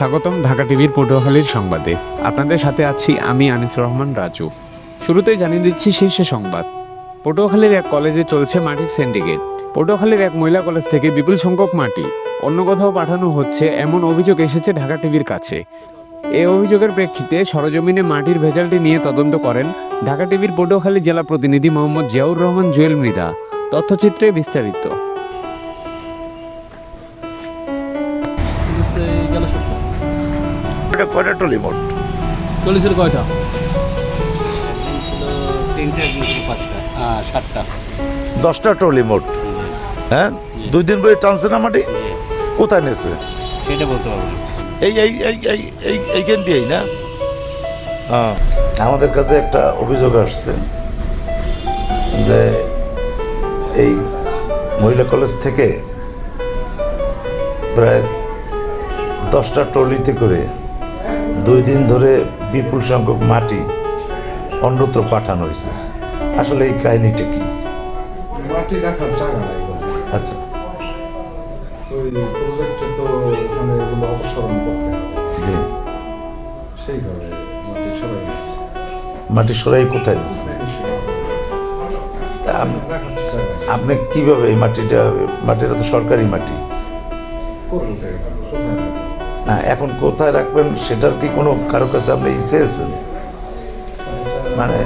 স্বাগতম ঢাকা টিভির পটুয়াখালীর সংবাদে। আপনাদের সাথে আছি আমি আনিসুর রহমান রাজু। শুরুতেই জানিয়ে দিচ্ছি শীর্ষে সংবাদ। পটুয়াখালীর এক কলেজে চলছে মাটির সিন্ডিকেট পটুয়াখালীর এক মহিলা কলেজ থেকে বিপুল সংখ্যক মাটি, অন্য কোথাও পাঠানো হচ্ছে এমন অভিযোগ এসেছে ঢাকা টিভির কাছে। এই অভিযোগের প্রেক্ষিতে সরজমিনে মাটির ভেজালটি নিয়ে তদন্ত করেন ঢাকা টিভির পটুয়াখালী জেলা প্রতিনিধি মোহাম্মদ জিয়াউর রহমান জুয়েল মৃধা। তথ্যচিত্রে বিস্তারিত। এটা কয়টা টলি মোট? চল্লিশের কয়টা? তিনটা পাঁচটা হ্যাঁ সাতটা। দশটা টলি মোট। হ্যাঁ? দুই দিন পরে টানছে না মাটি? কোথায় নেছে? সেটা বলতে পারব এই এই এই এই এই এইখান দিয়েই না? হ্যাঁ। আমাদের কাছে একটা অভিযোগ আসছে যে এই মহিলা কলেজ থেকে প্রায় দশটা টলিতে করে দুই দিন ধরে বিপুল সংখ্যক মাটি অন্যত্র পাঠানো হয়েছে। আসলে এই কাহিনীটা কি? মাটি রাখার জায়গা নাই আচ্ছা। ওই প্রজেক্টে তো ওখানে এগুলো অপসারণ করতে হবে। জি। সেইভাবে মাটি সবাই গেছে মাটি সরাই কোথায়। আপনি কীভাবে এই মাটিটা মাটিটা তো সরকারি মাটি। কোথায়? এখন কোথায় রাখবেন সেটার কি কোনো কারও কাছে আপনি চেয়েছেন মানে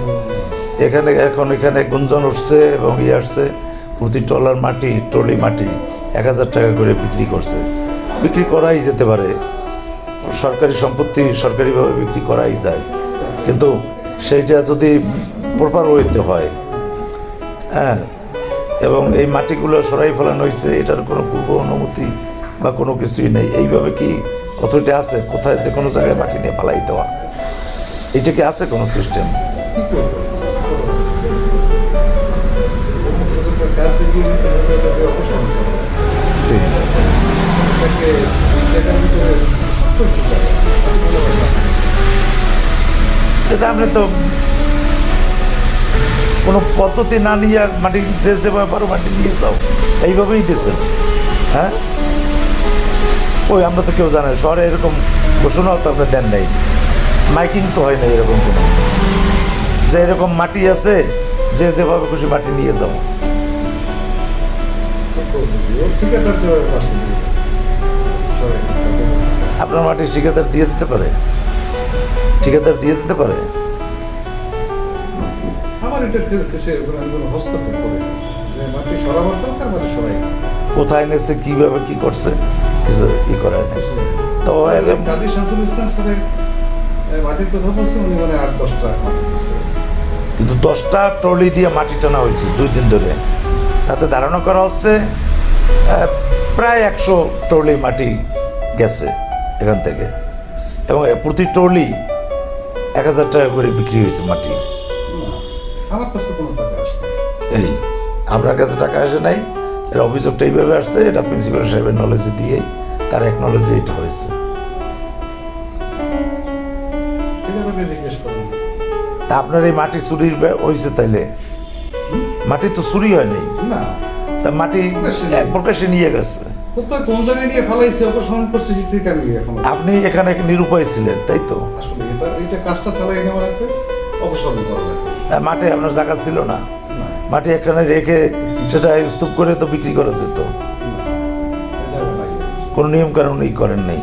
এখানে এখন এখানে গুঞ্জন উঠছে এবং ইয়ে আসছে, প্রতি টলার মাটি টলি মাটি এক হাজার টাকা করে বিক্রি করছে। বিক্রি করাই যেতে পারে। সরকারি সম্পত্তি সরকারিভাবে বিক্রি করাই যায়। কিন্তু সেইটা যদি প্রপার ওয়েতে হয় হ্যাঁ এবং এই মাটিগুলো সরাই ফেলানো হয়েছে, এটার কোনো পূর্ব অনুমতি বা কোনো কিছুই নেই। এইভাবে কি অথরিটি আছে? কোথায় যে কোনো জায়গায় মাটি নিয়ে পালাই দেওয়া। এটা কি আছে কোনো সিস্টেম। এটা আপনি তো কোনো পদ্ধতি না নিয়ে মাটি যে যেভাবে পারো মাটি নিয়ে যাও, এইভাবেই দিয়েছেন। হ্যাঁ? ওই আমরা তো কেউ জানে শহরে এরকম ঘোষণাও তো আপনি দেন নাই। মাইকিং তো হয় না এরকম কোনো। যে এরকম মাটি আছে যে যেভাবে খুশি মাটি নিয়ে গেছে। আপনার মাটি ঠিকাদার দিয়ে দিতে পারে? ঠিকাদার দিয়ে দিতে পারে? আমার এটা কেসে কোনো হস্তক্ষেপ করিনি। যে মাটি সরাবার দরকার মাটি সরাই। কোথায় নেছে কীভাবে কি করছে? কিছু ই করে না তো কাজী শামসুল ইসলাম স্যারের মাটির কথা বলছে উনি মানে আট দশটা কিন্তু দশটা ট্রলি দিয়ে মাটি টানা হয়েছে দুই দিন ধরে। তাতে ধারণা করা হচ্ছে প্রায় একশো ট্রলি মাটি গেছে এখান থেকে। এবং প্রতি ট্রলি এক হাজার টাকা করে বিক্রি হয়েছে মাটি। আমার কাছে কোনো টাকা আসে এই আপনার কাছে টাকা আসে নাই? এর অভিযোগটা এইভাবে আসছে এটা প্রিন্সিপাল সাহেবের নলেজে দিয়েই তার এক নলেজে এটা হয়েছে তা আপনার এই মাটি চুরির হয়েছে তাইলে? মাটি তো চুরি হয় নাই। না। তা মাটি প্রকাশে নিয়ে গেছে। কোন জায়গায় নিয়ে ফেলাইছে অপসারণ করছে ঠিক আমি এখন আপনি এখানে এক নিরুপায় ছিলেন তাই তো? আসলে এটা এটা কাজটা চালাই নেওয়া লাগবে অপসারণ করা মাঠে আপনার জায়গা ছিল না? মাটি একখানে রেখে সেটা স্তূপ করে তো বিক্রি করা যেত। কোনো নিয়ম কারণ এই করেন নাই